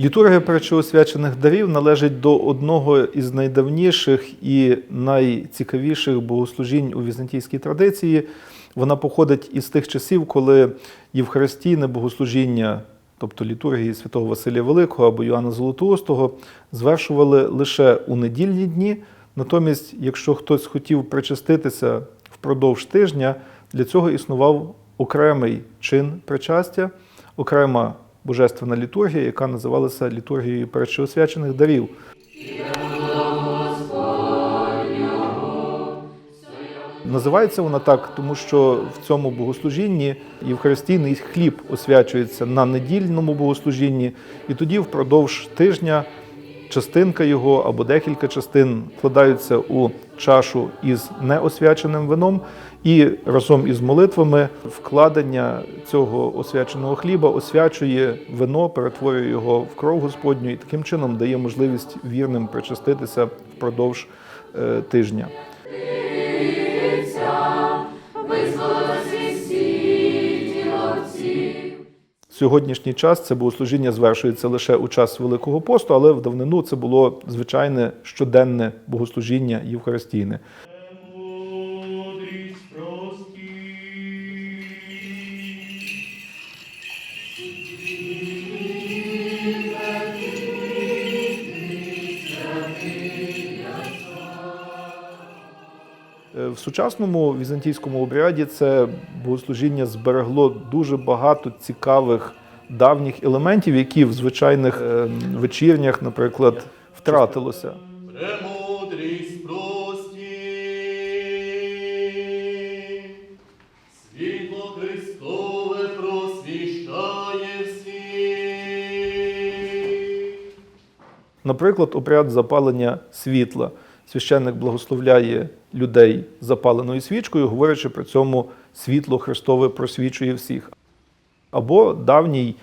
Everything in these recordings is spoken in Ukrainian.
Літургія перечоосвячених дарів належить до одного із найдавніших і найцікавіших богослужінь у візантійській традиції. Вона походить із тих часів, коли євхаристійне богослужіння, тобто літургії святого Василія Великого або Йоанна Золотоустого, звершували лише у недільні дні. Натомість, якщо хтось хотів причаститися впродовж тижня, для цього існував окремий чин причастя, окрема божественна літургія, яка називалася літургією перечоосвячених дарів. Називається вона так, тому що в цьому богослужінні євхаристійний хліб освячується на недільному богослужінні, і тоді впродовж тижня частинка його або декілька частин вкладаються у чашу із неосвяченим вином, і разом із молитвами вкладення цього освяченого хліба освячує вино, перетворює його в кров Господню і таким чином дає можливість вірним причаститися впродовж е, тижня. Сьогоднішній час це богослужіння звершується лише у час Великого посту, але в давнину це було звичайне щоденне богослужіння євхаристійне. В сучасному візантійському обряді це богослужіння зберегло дуже багато цікавих давніх елементів, які в звичайних е, вечірнях, наприклад, втратилося. Наприклад, обряд запалення світла. Священник благословляє людей запаленою свічкою, говорячи при цьому світло Христове просвічує всіх. Або давній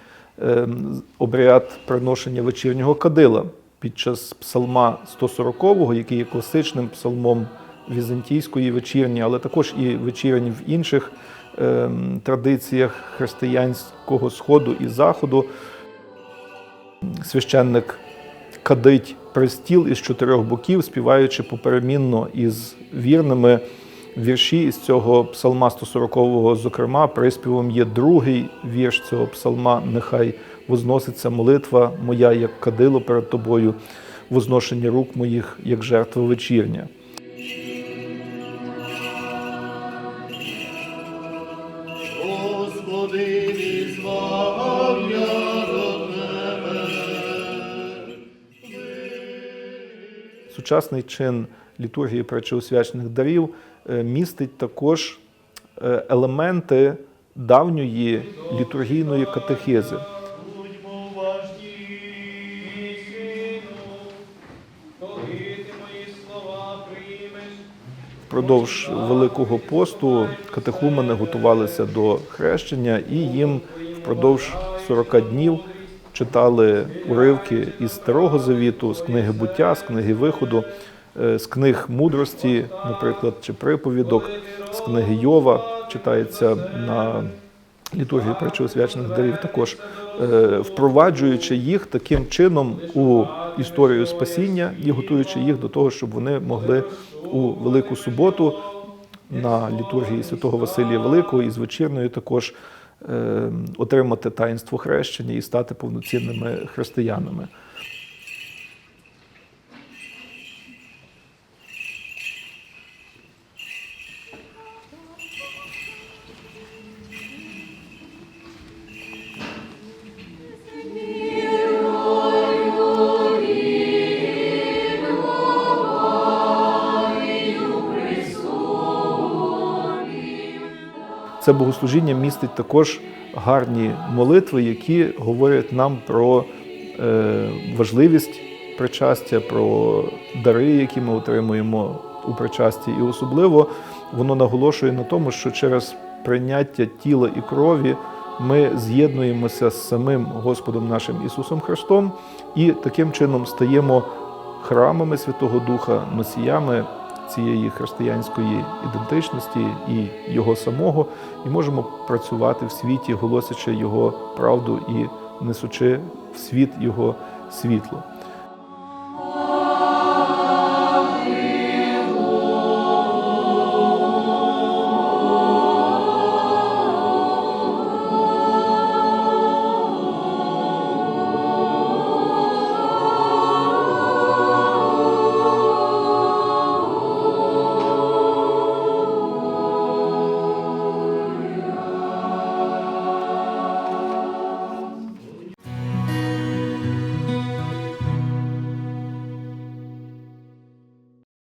ем, обряд приношення вечірнього кадила під час псалма 140-го, який є класичним псалмом візантійської вечірні, але також і вечірень в інших ем, традиціях християнського сходу і заходу. Священник кадить престіл із чотирьох боків, співаючи поперемінно із вірними вірші із цього псалма 140-го, зокрема, приспівом є другий вірш цього псалма. Нехай возноситься молитва моя, як кадило перед тобою, возношення рук моїх, як жертва вечірня. Сучасний чин літургії пречеосвячених дарів е, містить також е, елементи давньої літургійної приймеш, Впродовж Великого посту катехумени готувалися до хрещення, і їм впродовж 40 днів читали уривки із Старого Завіту, з книги буття, з книги виходу, е, з книг мудрості, наприклад, чи приповідок, з книги Йова читається на літургії пречеосвячених дарів, також е, впроваджуючи їх таким чином у історію спасіння і готуючи їх до того, щоб вони могли у Велику суботу на літургії святого Василія Великого і з вечірною також отримати таїнство хрещення і стати повноцінними християнами. Це богослужіння містить також гарні молитви, які говорять нам про е, важливість причастя, про дари, які ми отримуємо у причасті. І особливо воно наголошує на тому, що через прийняття тіла і крові ми з'єднуємося з самим Господом нашим Ісусом Христом і таким чином стаємо храмами Святого Духа, носіями цієї християнської ідентичності і його самого, і можемо працювати в світі, голосячи його правду і несучи в світ його світло.